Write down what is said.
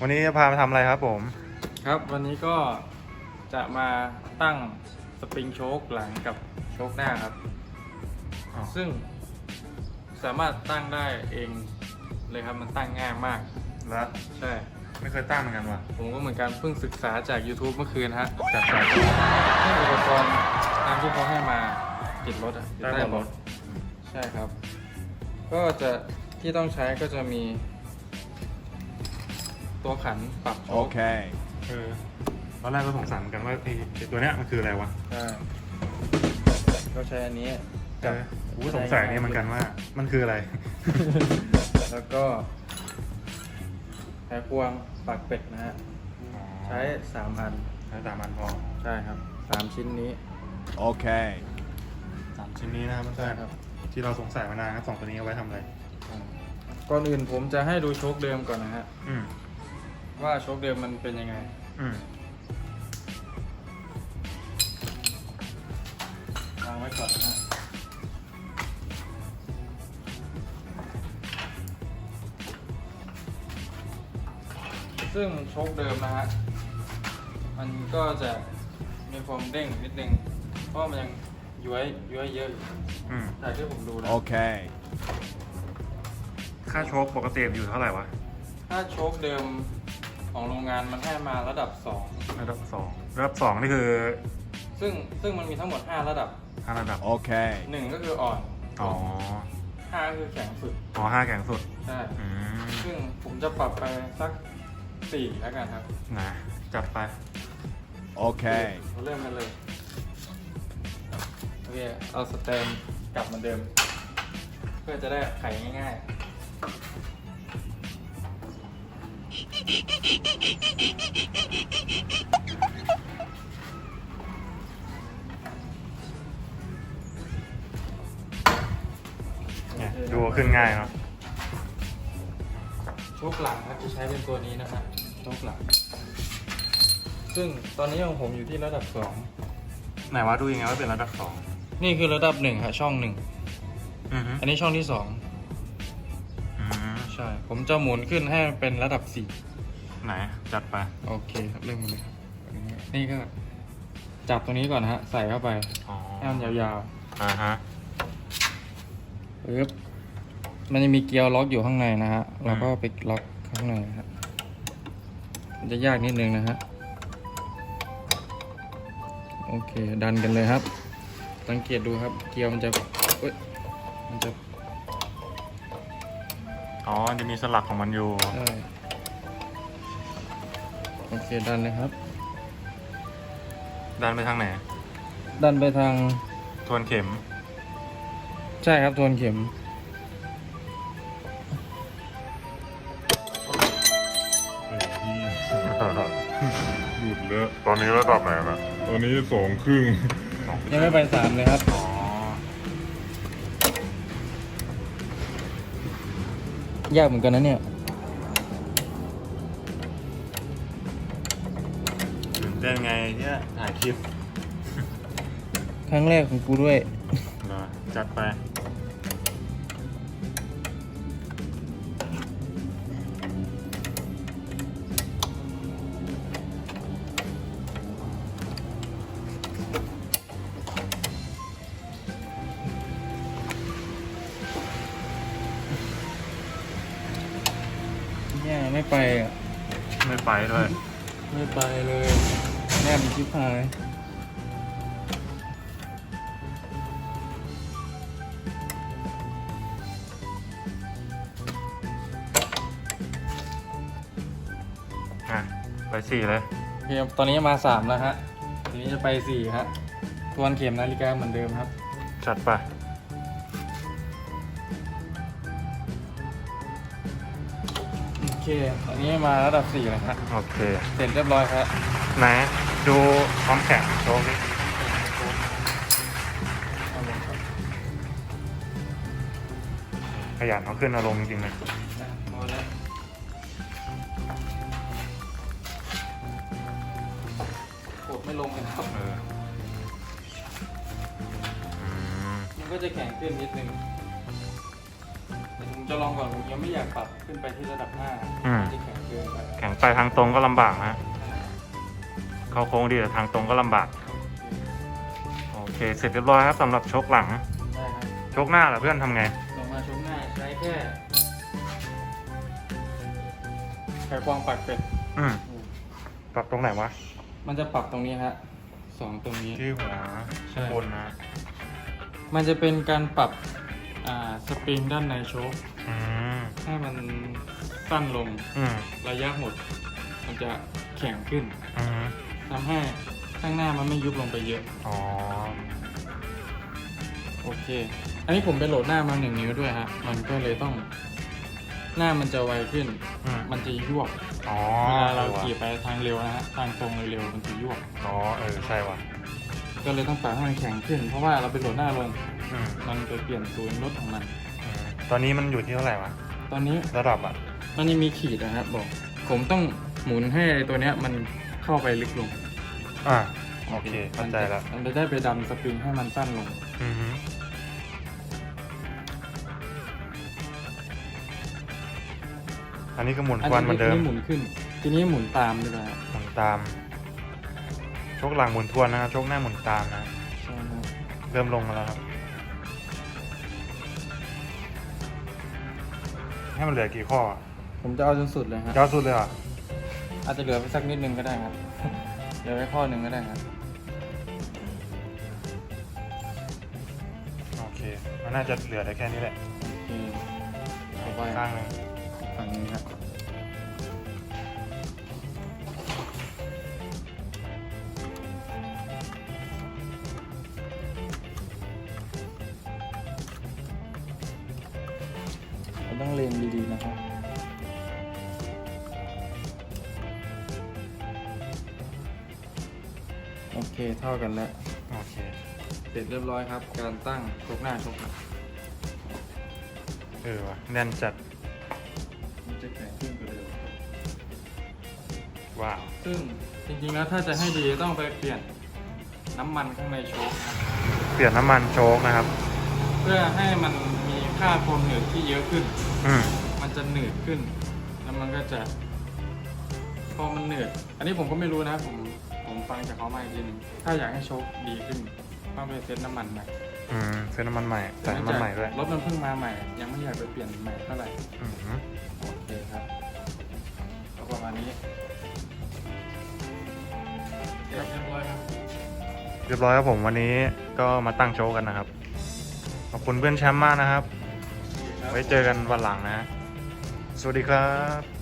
วันนี้จะพามาทำอะไรครับผม ครับ วันนี้ก็จะมาตั้งสปริงโชคหลังกับโชคหน้าครับ อ๋อ ซึ่งสามารถตั้งได้เองเลยครับมันตั้งง่ายมาก แล้วใช่ ไม่เคยตั้งเหมือนกันว่ะผมก็เหมือนกันเพิ่งศึกษาจาก YouTube เมื่อคืนฮะจากจากที่อุปกรณ์ตามที่เขาให้มาติดรถอะติดได้ใต้หมรดถใช่ครับ ก็จะที่ต้องใช้ก็จะมี ตัวขันปรับโชค Okay. เออตอนแรกก็สงสัยเหมือนกันว่าไอ้ไอ้ตัวเนี้ยมันคืออะไรวะใช่ก็ใช้อันนี้เออกูก็สงสัยนี่เหมือนกันว่า มันคืออะไร แล้วก็ไขควงปักเป็ดนะฮะ ใช้สามอัน ใช้สามอันพอใช่ครับสามชิ้นนี้ Okay. สามชิ้นนี้นะครับเพื่ใช่อนครับๆที่เราสงสัยมานานครับสองตัวนี้เอาไว้ทำอะไร ก่อนอื่นผมจะให้ดูโชคเดิมก่อนนะฮะ อืม ว่าโชคเดิมมันเป็นยังไง อืมวางไว้ก่อนนะฮะซึ่งโชคเดิมนะฮะ มันก็จะมีความเด้งนิดนึง เพราะมันยังย้วยย้วยเยอะอยู่อืมจากที่ผมดูนะ Okay. ค่าโชคปกติอยู่เท่าไหร่วะ ถ้าโชคเดิม ของโรงงานมันให้มาระดับ ระดับสองระดับสองนี่คือ2 ซึ่งซึ่งมันมีทั้งหมด 5 ระดับ ห้าระดับ Okay. 1 ก็คืออ่อน อ๋อ5 ก็คือแข็งสุดอ๋อห้าแข็งสุด ใช่อืม ซึ่งผมจะปรับไปสัก 4 แล้วกันครับ นะจัดไป Okay. เราเริ่มกันเลยโอเคเอาสเต็มกลับเหมือนเดิม เพื่อจะได้ไขง่าย เนี่ยดูขึ้นง่ายเนาะๆโชคหลังครับจะใช้เป็นตัวนี้นะฮะโชคหลัง ซึ่งตอนนี้ของผมอยู่ที่ระดับ2ไหนวะดูยังไงว่าเป็นระดับสองนี่คือระดับหนึ่งฮะช่องหนึ่งอือฮึอันนี้ช่องที่สองอืมใช่ ผมจะหมุนขึ้นให้เป็นระดับสี่ ไหนจัดไป โอเคครับเริ่มกันเลยครับอันนี้นี่ก็จับตรงนี้ก่อนนะฮะ ใส่เข้าไปอ๋อให้มันยาวอ่าฮะ ๆปึ๊บมันจะมีเกลียวล็อกอยู่ข้างในนะฮะเราก็ไปล็อกข้างในนะฮะมันจะยากนิดนึงนะฮะโอเค ดันกันเลยครับ สังเกตดูครับ เกลียวมันจะเอ้ยมันจะอ๋อจะมีสลักของมันอยู่ใช่ โอเคดันเลยครับ ดันไปทางไหน ดันไปทาง ทวนเข็ม ใช่ครับทวนเข็ม หยุดแล้วตอนนี้ระดับไหนนะตอนนี้สองครึ่งยังไม่ไปสามเลยครับอ๋อยากเหมือนกันนะเนี่ย เต้นไงเนี่ยถ่ายคลิปครั้งแรกของกูด้วย เหรอจัดไป เนี่ยไม่ไปอะ ไม่ไปด้วย ไม่ไปเลย แนบชิบหายอะไปสี่เลย โอเคตอนนี้มาสามแล้วฮะ ทีนี้จะไปสี่ฮะ ทวนเข็มนาฬิกาเหมือนเดิมครับ จัดไป โอเคอันนี้มาระดับสี่แล้วฮะ โอเค เสร็จเรียบร้อยครับไหน ดูความแข็งโชว์นี่เอาลงครับขยันเขาขึ้นอารมณ์จริงๆเลยนะพอแล้วกดไม่ลงเลยครับ เอออืมมันก็จะแข็งขึ้นนิดนึงแต่จะลองก่อนผมยังไม่อยากปรับขึ้นไปที่ระดับห้าอืม จะแข็งเกินไป แข็งไปทางตรงก็ลำบากนะ เข้าโค้งดีแต่ทางตรงก็ลำบาก โอเค เสร็จเรียบร้อยครับสำหรับชกหลัง ได้ครับชกหน้าเหรอเพื่อนทำไง ลงมาชมหน้าใช้แค่ไขควงปักเป็ดอืมปรับตรงไหนวะ มันจะปรับตรงนี้ฮะสองตรงนี้ ที่หัวใช่ บนนะมันจะเป็นการปรับอ่าสปริงด้านในโชคอืมให้มันสั้นลงอืมระยะหมด มันจะแข็งขึ้น อืม ทำให้ข้างหน้ามันไม่ยุบลงไปเยอะ อ๋อ โอเค อันนี้ผมไปโหลดหน้ามาหนึ่งนิ้วด้วยฮะ มันก็เลยต้อง หน้ามันจะไวขึ้น อืมมันจะยวบอ๋อเวลาเราออว่ะขี่ไปทางเร็วนะฮะ ทางตรงเร็วๆมันจะยวบ อ๋อ เออ ใช่ว่ะก็เลยต้องปรับให้มันแข็งขึ้น เพราะว่าเราไปโหลดหน้าลง อืมมันจะเปลี่ยนศูนย์รถของมัน อืมตอนนี้มันอยู่ที่เท่าไหร่วะ ตอนนี้ระดับอะ มันยังมีขีดนะครับบอก ผมต้องหมุนให้ตัวเนี้ยมันเข้าไปลึกลง อ่าโอเคเข้าใจแล้วมันจะได้ไปดันสปริงให้มันสั้นลง อือฮึอันนี้ก็หมุนควันเหมือนเดิมหมุนขึ้น ทีนี้หมุนตามดีกว่าหมุนตาม ชกหลังหมุนทวนนะครับชกหน้าหมุนตามนะใช่ครับเริ่มลงมาแล้วครับ ให้มันเหลือกี่ข้ออะผมจะเอาจนสุดเลยฮะยาวสุดเลยเหรอะอาจจะเหลือไปสักนิดนึงก็ได้ครับ เหลือไว้ข้อหนึ่งก็ได้ครับ โอเค มันน่าจะเหลือได้แค่นี้แหละโอเคต่อไปข้างหนึงฝั่งนี้ครับเราต้องเลนดีๆนะครับ โอเคเท่ากันแล้ว โอเค เสร็จเรียบร้อยครับ การตั้งชกหน้าชกหลังเออว่ะแน่นจัด มันจะแข็งขึ้นกว่าเดิมว้าว ซึ่งจริงๆแล้วถ้าจะให้ดีต้องไปเปลี่ยนน้ำมันข้างในโชคนะเปลี่ยนน้ำมันโชคนะครับ เพื่อให้มันมีค่าความหนืดที่เยอะขึ้น อืม มันจะหนืดขึ้น แล้วมันก็จะ พอมันหนืด อันนี้ผมก็ไม่รู้นะผม ผมฟังจากเขามาอีกทีหนึงถ้าอยากให้โชคดีขึ้นต้องไปเซ็ตน้ำมันใหม่อืมซื้อน้ำมันใหม่ใส่น้ำมันใหม่ด้วยรถมันเพิ่งมาใหม่ ยังไม่อยากไปเปลี่ยนใหม่เท่าไหร่ อืมโอเคครับก็ประมาณนี้เรียบร้อยครับ เรียบร้อยครับผมวันนี้ก็มาตั้งโชว์กันนะครับ ขอบคุณเพื่อนแชมป์มากนะครับ ไว้เจอกันวันหลังนะ สวัสดีครับ